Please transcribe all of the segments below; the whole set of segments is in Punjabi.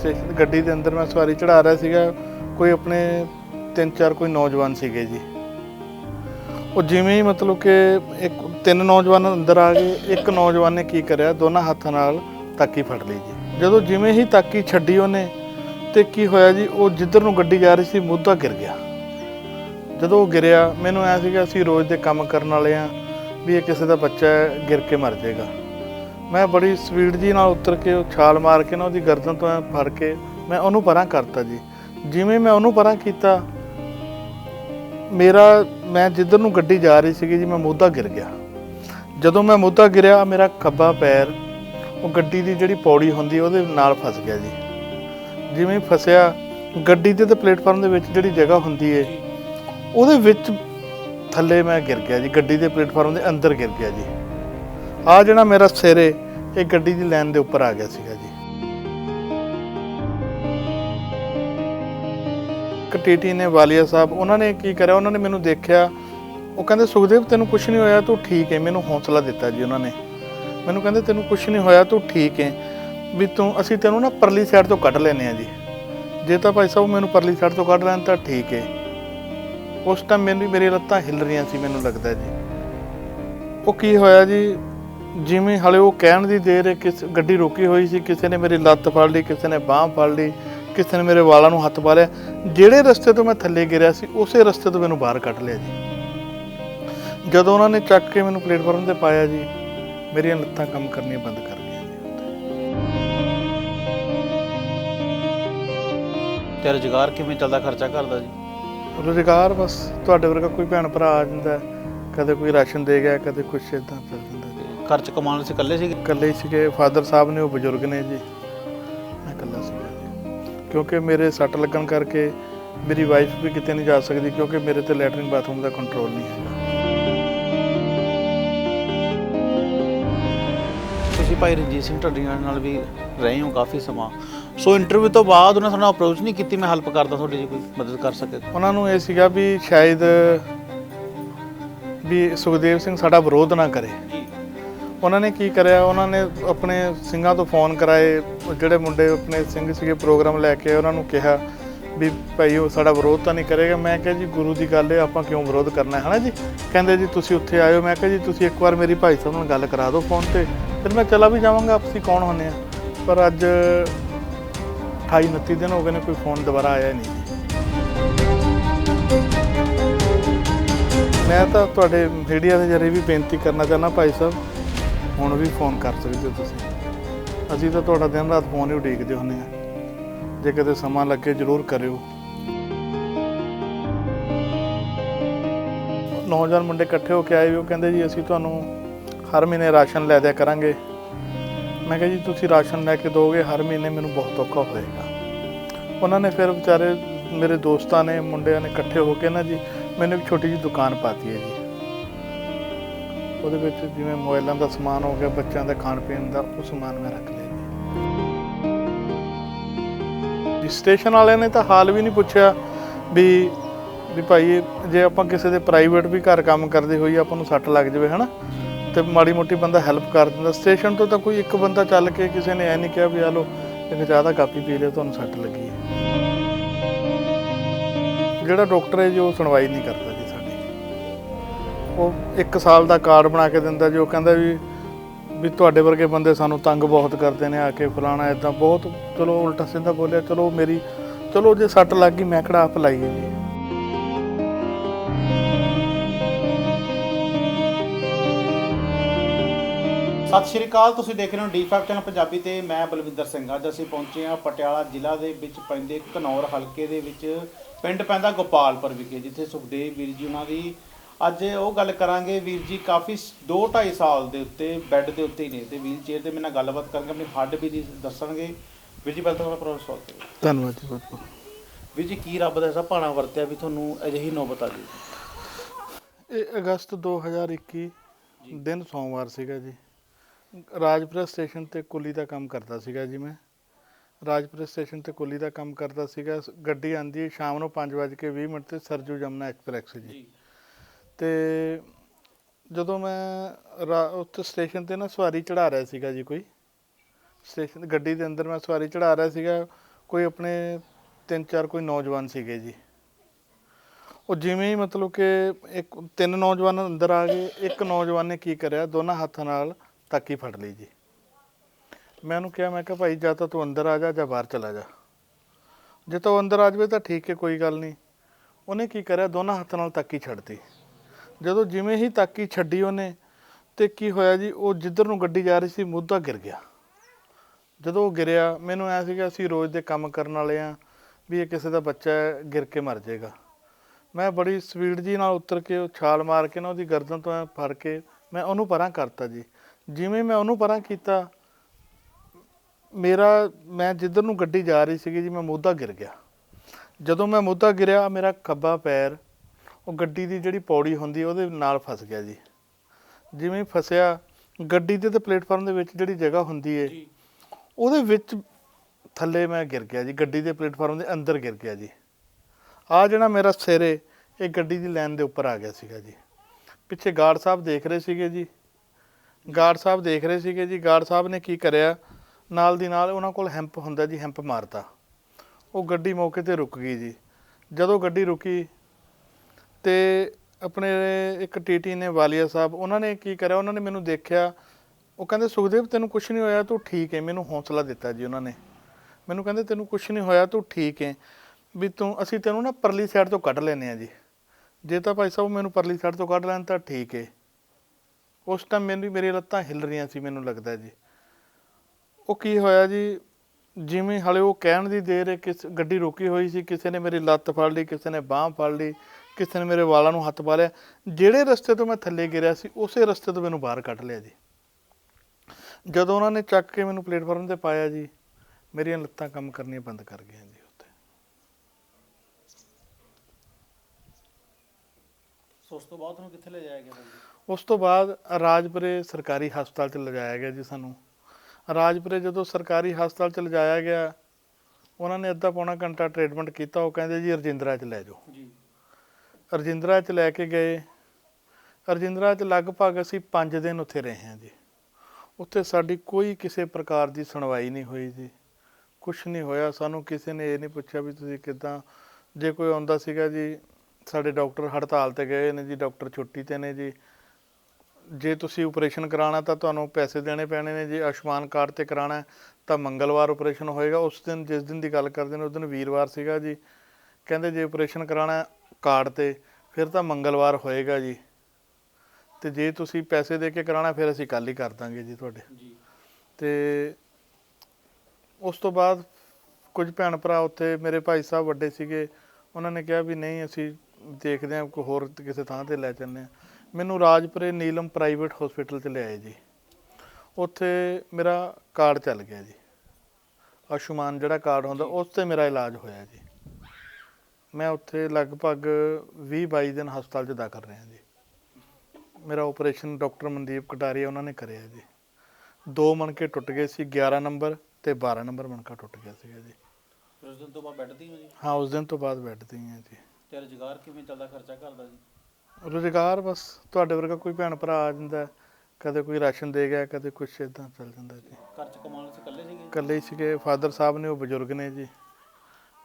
ਸਟੇਸ਼ਨ ਗੱਡੀ ਦੇ ਅੰਦਰ ਮੈਂ ਸਵਾਰੀ ਚੜਾ ਰਿਹਾ ਸੀਗਾ, ਕੋਈ ਆਪਣੇ ਤਿੰਨ ਚਾਰ ਕੋਈ ਨੌਜਵਾਨ ਸੀਗੇ ਜੀ। ਉਹ ਜਿਵੇਂ ਹੀ ਮਤਲਬ ਕਿ ਇੱਕ, ਤਿੰਨ ਨੌਜਵਾਨ ਅੰਦਰ ਆ ਗਏ, ਇੱਕ ਨੌਜਵਾਨ ਨੇ ਕੀ ਕਰਿਆ, ਦੋਨਾਂ ਹੱਥਾਂ ਨਾਲ ਤਾਕੀ ਫੜ ਲਈ ਜੀ। ਜਦੋਂ ਜਿਵੇਂ ਹੀ ਤਾਕੀ ਛੱਡੀ ਉਹਨੇ, ਤੇ ਕੀ ਹੋਇਆ ਜੀ, ਉਹ ਜਿੱਧਰ ਨੂੰ ਗੱਡੀ ਜਾ ਰਹੀ ਸੀ, ਮੁੱਦਾ ਗਿਰ ਗਿਆ। ਜਦੋਂ ਉਹ ਗਿਰਿਆ, ਮੈਨੂੰ ਐ ਸੀਗਾ, ਅਸੀਂ ਰੋਜ਼ ਦੇ ਕੰਮ ਕਰਨ ਵਾਲੇ ਆ, ਵੀ ਇਹ ਕਿਸੇ ਦਾ ਬੱਚਾ ਗਿਰ ਕੇ ਮਰ ਜਾਏਗਾ। ਮੈਂ ਬੜੀ ਸਪੀਡ ਜੀ ਨਾਲ ਉੱਤਰ ਕੇ ਉਹ ਛਾਲ ਮਾਰ ਕੇ ਨਾ ਉਹਦੀ ਗਰਦਨ ਤੋਂ ਫੜ ਕੇ ਮੈਂ ਉਹਨੂੰ ਪਰਾਂ ਕਰਤਾ ਜੀ। ਜਿਵੇਂ ਮੈਂ ਉਹਨੂੰ ਪਰਾਂ ਕੀਤਾ, ਮੇਰਾ, ਮੈਂ ਜਿੱਧਰ ਨੂੰ ਗੱਡੀ ਜਾ ਰਹੀ ਸੀਗੀ ਜੀ, ਮੈਂ ਮੁੱਦਾ ਗਿਰ ਗਿਆ। ਜਦੋਂ ਮੈਂ ਮੁੱਦਾ ਗਿਰਿਆ, ਮੇਰਾ ਖੱਬਾ ਪੈਰ, ਉਹ ਗੱਡੀ ਦੀ ਜਿਹੜੀ ਪੌੜੀ ਹੁੰਦੀ ਉਹਦੇ ਨਾਲ ਫਸ ਗਿਆ ਜੀ। ਜਿਵੇਂ ਫਸਿਆ, ਗੱਡੀ ਦੇ ਤੇ ਪਲੇਟਫਾਰਮ ਦੇ ਵਿੱਚ ਜਿਹੜੀ ਜਗ੍ਹਾ ਹੁੰਦੀ ਏ, ਉਹਦੇ ਵਿੱਚ ਥੱਲੇ ਮੈਂ ਗਿਰ ਗਿਆ ਜੀ, ਗੱਡੀ ਦੇ ਪਲੇਟਫਾਰਮ ਦੇ ਅੰਦਰ ਗਿਰ ਗਿਆ ਜੀ। ਆ ਜਿਹੜਾ ਮੇਰਾ ਸਿਰ ਏ ਇਹ ਗੱਡੀ ਦੀ ਲਾਈਨ ਦੇ ਉੱਪਰ ਆ ਗਿਆ ਸੀਗਾ ਜੀ। ਕਟੀਟੀ ਨੇ, ਵਾਲੀਆ ਸਾਹਿਬ, ਉਹਨਾਂ ਨੇ ਕੀ ਕਰਿਆ? ਉਹਨਾਂ ਨੇ ਮੈਨੂੰ ਦੇਖਿਆ। ਉਹ ਕਹਿੰਦੇ, ਸੁਖਦੇਵ, ਤੈਨੂੰ ਕੁਝ ਨਹੀਂ ਹੋਇਆ, ਤੂੰ ਠੀਕ ਹੈ। ਮੈਨੂੰ ਹੌਸਲਾ ਦਿੱਤਾ ਜੀ ਉਹਨਾਂ ਨੇ। ਮੈਨੂੰ ਕਹਿੰਦੇ, ਤੈਨੂੰ ਕੁਝ ਨਹੀਂ ਹੋਇਆ, ਤੂੰ ਠੀਕ ਹੈ। ਵੀ ਤੂੰ, ਅਸੀਂ ਤੈਨੂੰ ਨਾ ਪਰਲੀ ਸਾਈਡ ਤੋਂ ਕੱਢ ਲੈਨੇ ਆ ਜੀ। ਜੇ ਤਾਂ ਭਾਈ ਸਾਹਿਬ ਮੈਨੂੰ ਪਰਲੀ ਸਾਈਡ ਤੋਂ ਕੱਢ ਲੈਣ ਤਾਂ ਠੀਕ ਹੈ। ਉਸ ਟਾਈਮ ਮੈਨੂੰ ਮੇਰੀ ਲੱਤਾਂ ਹਿੱਲ ਰਹੀਆਂ ਸੀ, ਮੈਨੂੰ ਲੱਗਦਾ ਜੀ। ਉਹ ਕੀ ਹੋਇਆ ਜੀ? ਜਿਵੇਂ ਹਲੇ ਉਹ ਕਹਿਣ ਦੀ ਦੇਰ ਹੈ ਕਿ ਗੱਡੀ ਰੁਕੀ ਹੋਈ ਸੀ ਕਿਸੇ ਨੇ ਮੇਰੀ ਲੱਤ ਫੜ ਲਈ ਕਿਸੇ ਨੇ ਬਾਹ ਫੜ ਲਈ ਕਿਸੇ ਨੇ ਮੇਰੇ ਵਾਲਾਂ ਨੂੰ ਹੱਥ ਪਾ ਲਿਆ। ਜਿਹੜੇ ਰਸਤੇ ਤੋਂ ਮੈਂ ਥੱਲੇ ਗਿਰਿਆ ਸੀ ਉਸੇ ਰਸਤੇ ਤੋਂ ਮੈਨੂੰ ਬਾਹਰ ਕੱਢ ਲਿਆ ਜੀ। ਜਦੋਂ ਉਹਨਾਂ ਨੇ ਚੱਕ ਕੇ ਮੈਨੂੰ ਪਲੇਟਫਾਰਮ ਤੇ ਪਾਇਆ ਜੀ ਮੇਰੀਆਂ ਲੱਤਾਂ ਕੰਮ ਕਰਨੀਆਂ ਬੰਦ ਕਰ ਗਈਆਂ ਜੀ। ਤੇ ਰੁਜ਼ਗਾਰ ਕਿਵੇਂ ਚੱਲਦਾ ਖਰਚਾ ਕਰਦਾ ਜੀ? ਰੁਜ਼ਗਾਰ ਬਸ ਤੁਹਾਡੇ ਵਰਗਾ ਕੋਈ ਭੈਣ ਭਰਾ ਆ ਜਾਂਦਾ ਕਦੇ ਕੋਈ ਰਾਸ਼ਨ ਦੇ ਗਿਆ ਕਦੇ ਕੁਛ ਇਦਾਂ ਚੱਲ ਤੇ ਖਰਚ ਕਮਾਉਣ ਲਈ ਇਕੱਲੇ ਸੀਗੇ? ਇਕੱਲੇ ਹੀ ਸੀਗੇ। ਫਾਦਰ ਸਾਹਿਬ ਨੇ ਉਹ ਬਜ਼ੁਰਗ ਨੇ ਜੀ। ਮੈਂ ਇਕੱਲਾ ਸੀਗਾ ਜੀ। ਕਿਉਂਕਿ ਮੇਰੇ ਸੱਟ ਲੱਗਣ ਕਰਕੇ ਮੇਰੀ ਵਾਈਫ ਵੀ ਕਿਤੇ ਨਹੀਂ ਜਾ ਸਕਦੀ ਕਿਉਂਕਿ ਮੇਰੇ ਤੇ ਲੈਟਰਿਨ ਬਾਥਰੂਮ ਦਾ ਕੰਟਰੋਲ ਨਹੀਂ ਹੈਗਾ। ਤੁਸੀਂ ਭਾਈ ਰਣਜੀਤ ਸਿੰਘ ਢੱਡੀਆਂ ਨਾਲ ਵੀ ਰਹੇ ਹੋ ਕਾਫੀ ਸਮਾਂ। ਸੋ ਇੰਟਰਵਿਊ ਤੋਂ ਬਾਅਦ ਉਹਨਾਂ ਸਾਨੂੰ ਅਪਰੋਚ ਨਹੀਂ ਕੀਤੀ ਮੈਂ ਹੈਲਪ ਕਰਦਾ ਤੁਹਾਡੀ ਜੀ ਕੋਈ ਮਦਦ ਕਰ ਸਕੇ ਉਹਨਾਂ ਨੂੰ ਇਹ ਸੀਗਾ ਵੀ ਸ਼ਾਇਦ ਵੀ ਸੁਖਦੇਵ ਸਿੰਘ ਸਾਡਾ ਵਿਰੋਧ ਨਾ ਕਰੇ। ਉਹਨਾਂ ਨੇ ਕੀ ਕਰਿਆ? ਉਹਨਾਂ ਨੇ ਆਪਣੇ ਸਿੰਘਾਂ ਤੋਂ ਫੋਨ ਕਰਾਏ। ਜਿਹੜੇ ਮੁੰਡੇ ਆਪਣੇ ਸਿੰਘ ਸੀਗੇ ਪ੍ਰੋਗਰਾਮ ਲੈ ਕੇ, ਉਹਨਾਂ ਨੂੰ ਕਿਹਾ ਵੀ ਭਾਈ ਉਹ ਸਾਡਾ ਵਿਰੋਧ ਤਾਂ ਨਹੀਂ ਕਰੇਗਾ। ਮੈਂ ਕਿਹਾ ਜੀ, ਗੁਰੂ ਦੀ ਗੱਲ ਹੈ ਆਪਾਂ ਕਿਉਂ ਵਿਰੋਧ ਕਰਨਾ ਹੈ? ਹਨਾ ਜੀ? ਕਹਿੰਦੇ ਜੀ, ਤੁਸੀਂ ਉੱਥੇ ਆਇਓ। ਮੈਂ ਕਿਹਾ ਜੀ, ਤੁਸੀਂ ਇੱਕ ਵਾਰ ਮੇਰੀ ਭਾਈ ਸਾਹਿਬ ਨਾਲ ਗੱਲ ਕਰਾ ਦਿਓ ਫੋਨ ਤੇ। ਫਿਰ ਮੈਂ ਚਲਾ ਵੀ ਜਾਵਾਂਗਾ, ਆਪਸੀ ਕੌਣ ਹੁੰਨੇ ਆ? ਪਰ ਅੱਜ 28 29 ਦਿਨ ਹੋ ਗਏ ਨੇ, ਕੋਈ ਫੋਨ ਦੁਬਾਰਾ ਆਇਆ ਨਹੀਂ। ਮੈਂ ਤਾਂ ਤੁਹਾਡੇ ਮੀਡੀਆ ਦੇ ਜਰੀਏ ਵੀ ਬੇਨਤੀ ਕਰਨਾ ਚਾਹੁੰਦਾ ਭਾਈ ਸਾਹਿਬ ਹੁਣ ਵੀ ਫੋਨ ਕਰ ਸਕਦੇ ਹੋ ਤੁਸੀਂ। ਅਸੀਂ ਤਾਂ ਤੁਹਾਡਾ ਦਿਨ ਰਾਤ ਫੋਨ ਹੀ ਉਡੀਕਦੇ ਹੁੰਦੇ ਆ ਜੇ ਕਦੇ ਸਮਾਂ ਲੱਗੇ ਜ਼ਰੂਰ ਕਰਿਓ। ਨੌਜਵਾਨ ਮੁੰਡੇ ਇਕੱਠੇ ਹੋ ਕੇ ਆਏ ਵੀ ਉਹ ਕਹਿੰਦੇ ਜੀ, ਅਸੀਂ ਤੁਹਾਨੂੰ ਹਰ ਮਹੀਨੇ ਰਾਸ਼ਨ ਲੈ ਦਿਆ ਕਰਾਂਗੇ। ਮੈਂ ਕਿਹਾ ਜੀ, ਤੁਸੀਂ ਰਾਸ਼ਨ ਲੈ ਕੇ ਦੋਗੇ, ਹਰ ਮਹੀਨੇ ਮੈਨੂੰ ਬਹੁਤ ਔਖਾ ਹੋਏਗਾ। ਉਹਨਾਂ ਨੇ ਫਿਰ ਵਿਚਾਰੇ ਮੇਰੇ ਦੋਸਤਾਂ ਨੇ, ਮੁੰਡਿਆਂ ਨੇ ਇਕੱਠੇ ਹੋ ਕੇ ਨਾ ਜੀ, ਮੈਨੂੰ ਇੱਕ ਛੋਟੀ ਜਿਹੀ ਦੁਕਾਨ ਪਾਤੀ ਹੈ ਜੀ। ਉਹਦੇ ਵਿੱਚ ਜਿਵੇਂ ਮੋਬਾਈਲਾਂ ਦਾ ਸਮਾਨ ਹੋ ਗਿਆ, ਬੱਚਿਆਂ ਦਾ ਖਾਣ ਪੀਣ ਦਾ, ਉਹ ਸਮਾਨ ਮੈਂ ਰੱਖ ਲਿਆ ਜੀ। ਸਟੇਸ਼ਨ ਵਾਲਿਆਂ ਨੇ ਤਾਂ ਹਾਲ ਵੀ ਨਹੀਂ ਪੁੱਛਿਆ ਵੀ ਵੀ ਭਾਈ, ਜੇ ਆਪਾਂ ਕਿਸੇ ਦੇ ਪ੍ਰਾਈਵੇਟ ਵੀ ਘਰ ਕੰਮ ਕਰਦੇ ਹੋਈ ਆਪਾਂ ਨੂੰ ਸੱਟ ਲੱਗ ਜਾਵੇ, ਹਨਾ? ਤੇ ਮਾੜੀ ਮੋਟੀ ਬੰਦਾ ਹੈਲਪ ਕਰ ਦਿੰਦਾ। ਸਟੇਸ਼ਨ ਤੋਂ ਤਾਂ ਕੋਈ ਇੱਕ ਬੰਦਾ ਚੱਲ ਕੇ ਕਿਸੇ ਨੇ ਐ ਨਹੀਂ ਕਿਹਾ ਵੀ, ਆ ਲੋ ਇੱਕ ਜ਼ਿਆਦਾ ਕਾਪੀ ਪੀ ਲਿਓ, ਤੁਹਾਨੂੰ ਸੱਟ ਲੱਗੀ ਹੈ। ਜਿਹੜਾ ਡਾਕਟਰ ਹੈ ਜੀ, ਉਹ ਸੁਣਵਾਈ ਨਹੀਂ ਕਰਦਾ। ਉਹ 1 ਸਾਲ ਦਾ ਕਾਰਡ ਬਣਾ ਕੇ ਦਿੰਦਾ ਜੀ, ਉਹ ਕਹਿੰਦਾ ਵੀ ਵੀ ਤੁਹਾਡੇ ਵਰਗੇ ਬੰਦੇ ਸਾਨੂੰ ਤੰਗ ਬਹੁਤ ਕਰਦੇ ਨੇ ਆ ਕੇ ਫਲਾਣਾ ਇਦਾਂ ਬਹੁਤ, ਚਲੋ ਉਲਟਾ ਸਿੱਧਾ ਬੋਲਿਆ, ਚਲੋ ਮੇਰੀ, ਚਲੋ ਜੇ ਸੱਟ ਲੱਗ ਗਈ, ਮੈਂ ਕਿਹੜਾ ਆਪ ਲਾਈ ਹੈ ਜੀ। ਸਤਿ ਸ਼੍ਰੀ ਅਕਾਲ, ਤੁਸੀਂ ਦੇਖ ਰਹੇ ਹੋ ਡੀ5 ਚੈਨਲ ਪੰਜਾਬੀ ਤੇ ਮੈਂ ਬਲਵਿੰਦਰ ਸਿੰਘ ਅੱਜ ਅਸੀਂ ਪਹੁੰਚੇ ਹਾਂ ਪਟਿਆਲਾ ਜ਼ਿਲ੍ਹਾ ਦੇ ਵਿੱਚ ਪੈਂਦੇ ਘਨੌਰ ਹਲਕੇ ਦੇ ਵਿੱਚ, ਪਿੰਡ ਪੈਂਦਾ ਗੋਪਾਲਪੁਰ ਵਿਖੇ, ਜਿੱਥੇ ਸੁਖਦੇਵ ਵੀਰ ਜੀ ਉਹਨਾਂ ਦੀ ਅੱਜ ਉਹ ਗੱਲ ਕਰਾਂਗੇ ਵੀਰ ਜੀ ਕਾਫੀ 2 2.5 ਸਾਲ ਦੇ ਉੱਤੇ ਬੈੱਡ ਦੇ ਉੱਤੇ ਹੀ ਨੇ ਤੇ ਵੀਲ ਚੇਅਰ ਤੇ ਮੇਰੇ ਨਾਲ ਗੱਲਬਾਤ ਕਰਾਂਗੇ ਆਪਣੀ ਹੱਡ ਵੀ ਦੀ ਦੱਸਣਗੇ। ਵੀਰ ਜੀ ਪਹਿਲਾਂ ਤਾਂ ਆਪਣਾ ਕਰੋ ਧੰਨਵਾਦ ਜੀ ਬਹੁਤ ਬਹੁਤ। ਵੀਰ ਜੀ ਕੀ ਰੱਬ ਦਾ ਐਸਾ ਭਾਣਾ ਵਰਤਿਆ ਵੀ ਤੁਹਾਨੂੰ ਅਜਿਹੀ ਨੌਬਤ ਆ ਗਈ? ਇਹ ਅਗਸਤ 2021 ਦਿਨ ਸੋਮਵਾਰ ਸੀਗਾ ਜੀ। ਰਾਜਪੁਰਾ ਸਟੇਸ਼ਨ ਤੇ ਕੁਲੀ ਦਾ ਕੰਮ ਕਰਦਾ ਸੀਗਾ ਜੀ ਮੈਂ। ਰਾਜਪੁਰਾ ਸਟੇਸ਼ਨ ਤੇ ਕੁਲੀ ਦਾ ਕੰਮ ਕਰਦਾ ਸੀਗਾ। ਗੱਡੀ ਆਂਦੀ ਸ਼ਾਮ ਨੂੰ 5:20 ਮਿੰਟ ਤੇ ਸਰਜੂ ਜਮਨਾ ਐਕਸਪ੍ਰੈਸ ਜੀ। ਤੇ ਜਦੋਂ ਮੈਂ ਰਾ- ਉੱਥੇ ਸਟੇਸ਼ਨ ਤੇ ਨਾ ਸਵਾਰੀ ਚੜਾ ਰਿਹਾ ਸੀਗਾ ਜੀ ਕੋਈ ਸਟੇਸ਼ਨ ਗੱਡੀ ਦੇ ਅੰਦਰ ਮੈਂ ਸਵਾਰੀ ਚੜਾ ਰਿਹਾ ਸੀਗਾ, ਕੋਈ ਆਪਣੇ ਤਿੰਨ ਚਾਰ ਕੋਈ ਨੌਜਵਾਨ ਸੀਗੇ ਜੀ। ਉਹ ਜਿਵੇਂ ਹੀ ਮਤਲਬ ਕਿ ਇੱਕ ਤਿੰਨ ਨੌਜਵਾਨ ਅੰਦਰ ਆ ਗਏ, ਇੱਕ ਨੌਜਵਾਨ ਨੇ ਕੀ ਕਰਿਆ, ਦੋਨਾਂ ਹੱਥਾਂ ਨਾਲ ਤਾਕੀ ਫੜ ਲਈ ਜੀ। ਮੈਂ ਉਹਨੂੰ ਕਿਹਾ, ਮੈਂ ਕਿਹਾ, ਭਾਈ, ਜਾਂ ਤਾਂ ਤੂੰ ਅੰਦਰ ਆ ਜਾ ਜਾਂ ਬਾਹਰ ਚਲਾ ਜਾ। ਜੇ ਤਾਂ ਉਹ ਅੰਦਰ ਆ ਜਾਵੇ ਤਾਂ ਠੀਕ ਹੈ, ਕੋਈ ਗੱਲ ਨਹੀਂ। ਉਹਨੇ ਕੀ ਕਰਿਆ, ਦੋਨਾਂ ਹੱਥਾਂ ਨਾਲ ਤਾਕੀ ਛੱਡਤੀ। ਜਦੋਂ ਜਿਵੇਂ ਹੀ ਤਾਕੀ ਛੱਡੀ ਉਹਨੇ, ਤੇ ਕੀ ਹੋਇਆ ਜੀ, ਉਹ ਜਿੱਧਰ ਨੂੰ ਗੱਡੀ ਜਾ ਰਹੀ ਸੀ, ਮੁੱਦਾ ਗਿਰ ਗਿਆ। ਜਦੋਂ ਉਹ ਗਿਰਿਆ, ਮੈਨੂੰ ਐ ਸੀਗਾ, ਅਸੀਂ ਰੋਜ਼ ਦੇ ਕੰਮ ਕਰਨ ਵਾਲੇ ਆ, ਵੀ ਇਹ ਕਿਸੇ ਦਾ ਬੱਚਾ ਗਿਰ ਕੇ ਮਰ ਜਾਏਗਾ। ਮੈਂ ਬੜੀ ਸਪੀਡ ਜੀ ਨਾਲ ਉਤਰ ਕੇ, ਉਹ ਛਾਲ ਮਾਰ ਕੇ ਨਾ ਉਹਦੀ ਗਰਦਨ ਤੋਂ ਐਂ ਫੜ ਕੇ, ਮੈਂ ਉਹਨੂੰ ਪਰਾਂ ਕਰਤਾ ਜੀ। ਜਿਵੇਂ ਮੈਂ ਉਹਨੂੰ ਪਰਾਂ ਕੀਤਾ, ਮੇਰਾ, ਮੈਂ ਜਿੱਧਰ ਨੂੰ ਗੱਡੀ ਜਾ ਰਹੀ ਸੀਗੀ ਜੀ, ਮੈਂ ਮੁੱਦਾ ਗਿਰ ਗਿਆ। ਜਦੋਂ ਮੈਂ ਮੁੱਦਾ ਗਿਰਿਆ, ਮੇਰਾ ਖੱਬਾ ਪੈਰ ਉਹ ਗੱਡੀ ਦੀ ਜਿਹੜੀ ਪੌੜੀ ਹੁੰਦੀ ਉਹਦੇ ਨਾਲ ਫਸ ਗਿਆ ਜੀ। ਜਿਵੇਂ ਫਸਿਆ ਗੱਡੀ ਦੇ ਤੇ ਪਲੇਟਫਾਰਮ ਦੇ ਵਿੱਚ ਜਿਹੜੀ ਜਗ੍ਹਾ ਹੁੰਦੀ ਏ ਉਹਦੇ ਵਿੱਚ ਥੱਲੇ ਮੈਂ ਗਿਰ ਗਿਆ ਜੀ ਗੱਡੀ ਦੇ ਪਲੇਟਫਾਰਮ ਦੇ ਅੰਦਰ ਗਿਰ ਗਿਆ ਜੀ। ਆ ਜਿਹੜਾ ਮੇਰਾ ਸਿਰ ਏ ਇਹ ਗੱਡੀ ਦੀ ਲਾਈਨ ਦੇ ਉੱਪਰ ਆ ਗਿਆ ਸੀਗਾ ਜੀ। ਪਿੱਛੇ ਗਾਰਡ ਸਾਹਿਬ ਦੇਖ ਰਹੇ ਸੀਗੇ ਜੀ। ਗਾਰਡ ਸਾਹਿਬ ਦੇਖ ਰਹੇ ਸੀਗੇ ਜੀ। ਗਾਰਡ ਸਾਹਿਬ ਨੇ ਕੀ ਕਰਿਆ? ਨਾਲ ਦੀ ਨਾਲ ਉਹਨਾਂ ਕੋਲ ਹੈਂਪ ਹੁੰਦਾ ਜੀ ਹੈਂਪ ਮਾਰਤਾ। ਉਹ ਗੱਡੀ ਮੌਕੇ ਤੇ ਰੁਕ ਗਈ ਜੀ। ਜਦੋਂ ਗੱਡੀ ਰੁਕੀ ਤੇ ਆਪਣੇ ਇੱਕ ਟੀਟੀ ਨੇ ਵਾਲੀਆ ਸਾਹਿਬ, ਉਹਨਾਂ ਨੇ ਕੀ ਕਰਿਆ? ਉਹਨਾਂ ਨੇ ਮੈਨੂੰ ਦੇਖਿਆ। ਉਹ ਕਹਿੰਦੇ, ਸੁਖਦੇਵ, ਤੈਨੂੰ ਕੁਝ ਨਹੀਂ ਹੋਇਆ, ਤੂੰ ਠੀਕ ਹੈ ਮੈਨੂੰ ਹੌਸਲਾ ਦਿੱਤਾ ਜੀ ਉਹਨਾਂ ਨੇ। ਮੈਨੂੰ ਕਹਿੰਦੇ, ਤੈਨੂੰ ਕੁਝ ਨਹੀਂ ਹੋਇਆ, ਤੂੰ ਠੀਕ ਹੈ ਵੀ ਤੂੰ, ਅਸੀਂ ਤੈਨੂੰ ਨਾ ਪਰਲੀ ਸਾਈਡ ਤੋਂ ਕੱਢ ਲੈਨੇ ਆ ਜੀ। ਜੇ ਤਾਂ ਭਾਈ ਸਾਹਿਬ ਮੈਨੂੰ ਪਰਲੀ ਸਾਈਡ ਤੋਂ ਕੱਢ ਲੈਣ ਤਾਂ ਠੀਕ ਹੈ ਉਸ ਟਾਈਮ ਮੈਨੂੰ ਮੇਰੀ ਲੱਤਾਂ ਹਿੱਲ ਰਹੀਆਂ ਸੀ, ਮੈਨੂੰ ਲੱਗਦਾ ਜੀ। ਉਹ ਕੀ ਹੋਇਆ ਜੀ? ਜਿਵੇਂ ਹਲੇ ਉਹ ਕਹਿਣ ਦੀ ਦੇਰ ਹੈ ਕਿ ਗੱਡੀ ਰੁਕੀ ਹੋਈ ਸੀ, ਕਿਸੇ ਨੇ ਮੇਰੀ ਲੱਤ ਫੜ ਲਈ, ਕਿਸੇ ਨੇ ਬਾਹ ਫੜ ਲਈ। ਕਿਸੇ ਨੇ ਮੇਰੇ ਵਾਲਾਂ ਨੂੰ ਹੱਥ ਪਾ ਲਿਆ ਜਿਹੜੇ ਰਸਤੇ ਤੋਂ ਮੈਂ ਥੱਲੇ ਗਿਰਿਆ ਸੀ ਉਸੇ ਰਸਤੇ ਤੋਂ ਮੈਨੂੰ ਬਾਹਰ ਕੱਢ ਲਿਆ ਜੀ। ਜਦੋਂ ਉਹਨਾਂ ਨੇ ਚੱਕ ਕੇ ਮੈਨੂੰ ਪਲੇਟਫਾਰਮ ਤੇ ਪਾਇਆ ਜੀ ਮੇਰੀਆਂ ਲੱਤਾਂ ਕੰਮ ਕਰਨੀਆਂ ਬੰਦ ਕਰ ਗਈਆਂ ਜੀ ਉੱਥੇ ਉਸ ਤੋਂ ਬਾਅਦ ਤੁਹਾਨੂੰ ਕਿੱਥੇ ਲੈ ਜਾਇਆ ਗਿਆ ਭਾਜੀ ਉਸ ਤੋਂ ਬਾਅਦ ਰਾਜਪੁਰੇ ਸਰਕਾਰੀ ਹਸਪਤਾਲ 'ਚ ਲਿਜਾਇਆ ਗਿਆ ਜੀ ਸਾਨੂੰ। ਰਾਜਪੁਰੇ ਜਦੋਂ ਸਰਕਾਰੀ ਹਸਪਤਾਲ 'ਚ ਲਿਜਾਇਆ ਗਿਆ ਉਹਨਾਂ ਨੇ ਅੱਧਾ ਪੌਣਾ ਘੰਟਾ ਟ੍ਰੀਟਮੈਂਟ ਕੀਤਾ ਉਹ ਕਹਿੰਦੇ ਜੀ ਰਜਿੰਦਰਾ 'ਚ ਲੈ ਜਾਓ। ਜੀ। ਰਜਿੰਦਰਾ 'ਚ ਲੈ ਕੇ ਗਏ। ਰਜਿੰਦਰਾ 'ਚ ਲਗਭਗ ਅਸੀਂ 5 ਦਿਨ ਉੱਥੇ ਰਹੇ ਹਾਂ ਜੀ। ਉੱਥੇ ਸਾਡੀ ਕੋਈ ਕਿਸੇ ਪ੍ਰਕਾਰ ਦੀ ਸੁਣਵਾਈ ਨਹੀਂ ਹੋਈ ਜੀ। ਕੁਝ ਨਹੀਂ ਹੋਇਆ। ਸਾਨੂੰ ਕਿਸੇ ਨੇ ਇਹ ਨਹੀਂ ਪੁੱਛਿਆ ਵੀ ਤੁਸੀਂ ਕਿੱਦਾਂ। ਜੇ ਕੋਈ ਆਉਂਦਾ ਸੀਗਾ ਜੀ, ਸਾਡੇ ਡਾਕਟਰ ਹੜਤਾਲ ਤੇ ਗਏ ਨੇ ਜੀ, ਡਾਕਟਰ ਛੁੱਟੀ ਤੇ ਨੇ ਜੀ। ਜੇ ਤੁਸੀਂ ਆਪਰੇਸ਼ਨ ਕਰਾਉਣਾ ਤਾਂ ਤੁਹਾਨੂੰ ਪੈਸੇ ਦੇਣੇ ਪੈਣੇ ਨੇ ਜੇ, ਆਯੁਸ਼ਮਾਨ ਕਾਰਡ ਤੇ ਕਰਾਉਣਾ ਤਾਂ ਮੰਗਲਵਾਰ ਆਪਰੇਸ਼ਨ ਹੋਏਗਾ। ਉਸ ਦਿਨ, ਜਿਸ ਦਿਨ ਦੀ ਗੱਲ ਕਰਦੇ ਨੇ, ਉਸ ਦਿਨ ਵੀਰਵਾਰ ਸੀਗਾ ਜੀ। ਕਹਿੰਦੇ ਜੇ ਆਪਰੇਸ਼ਨ ਕਰਾਉਣਾ ਕਾਰਡ ਤੇ ਫਿਰ ਤਾਂ ਮੰਗਲਵਾਰ ਹੋਏਗਾ ਜੀ। ਤੇ ਜੇ ਤੁਸੀਂ ਪੈਸੇ ਦੇ ਕੇ ਕਰਾਉਣਾ ਫਿਰ ਅਸੀਂ ਕੱਲ ਹੀ ਕਰ ਦਾਂਗੇ ਜੀ ਤੁਹਾਡੇ। ਜੀ। ਤੇ ਉਸ ਤੋਂ ਬਾਅਦ ਕੁਝ ਭੈਣ ਭਰਾ ਉੱਥੇ ਮੇਰੇ ਭਾਈ ਸਾਹਿਬ ਵੱਡੇ ਸੀਗੇ ਉਹਨਾਂ ਨੇ ਕਿਹਾ ਵੀ ਨਹੀਂ ਅਸੀਂ ਦੇਖਦੇ ਹਾਂ ਕੋਈ ਹੋਰ ਕਿਸੇ ਥਾਂ ਤੇ ਲੈ ਚੱਲਦੇ ਹਾਂ। ਮੈਨੂੰ ਰਾਜਪੁਰੇ ਨੀਲਮ ਪ੍ਰਾਈਵੇਟ ਹਸਪੀਟਲ 'ਚ ਲਿਆਏ ਜੀ। ਉੱਥੇ ਮੇਰਾ ਕਾਰਡ ਚੱਲ ਗਿਆ ਜੀ। ਆਯੁਸ਼ਮਾਨ ਜਿਹੜਾ ਕਾਰਡ ਹੁੰਦਾ ਉਸ ਤੇ ਮੇਰਾ ਇਲਾਜ ਹੋਇਆ ਜੀ। ਮੈਂ ਉੱਥੇ ਲਗਭਗ 20 22 ਦਿਨ ਹਸਪਤਾਲ 'ਚ ਦਾਖਲ ਰਿਹਾ ਜੀ। ਮੇਰਾ ਆਪਰੇਸ਼ਨ ਡਾਕਟਰ ਮਨਦੀਪ ਕਟਾਰੀਆ ਉਹਨਾਂ ਨੇ ਕਰਿਆ ਜੀ। ਦੋ ਮਣਕੇ ਟੁੱਟ ਗਏ ਸੀ 11 ਨੰਬਰ ਤੇ 12 ਨੰਬਰ ਮਣਕਾ ਟੁੱਟ ਗਿਆ ਸੀਗਾ ਜੀ। ਉਸ ਦਿਨ ਤੋਂ ਬਾਅਦ ਦੀ ਹੋ ਜੀ? ਹਾਂ ਉਸ ਦਿਨ ਤੋਂ ਬਾਅਦ ਬੈੱਡ ਤੇ ਹੀ ਹਾਂ ਜੀ। ਤੇ ਰੁਜ਼ਗਾਰ ਕਿਵੇਂ ਚੱਲਦਾ ਖਰਚਾ ਘਰ ਦਾ ਜੀ? ਰੁਜ਼ਗਾਰ ਬਸ ਤੁਹਾਡੇ ਵਰਗਾ ਕੋਈ ਭੈਣ ਭਰਾ ਆ ਜਾਂਦਾ ਕਦੇ ਕੋਈ ਰਾਸ਼ਨ ਦੇ ਗਿਆ ਕਦੇ ਕੁਛ ਇਦਾਂ ਚੱਲ ਜਾਂਦਾ ਜੀ। ਘਰ ਚ ਕਮਾਉਣ ਵਾਲੇ ਇਕੱਲੇ ਸੀਗੇ? ਇਕੱਲੇ ਹੀ ਸੀਗੇ ਫਾਦਰ ਸਾਹਿਬ ਨੇ ਉਹ ਬਜ਼ੁਰਗ ਨੇ ਜੀ।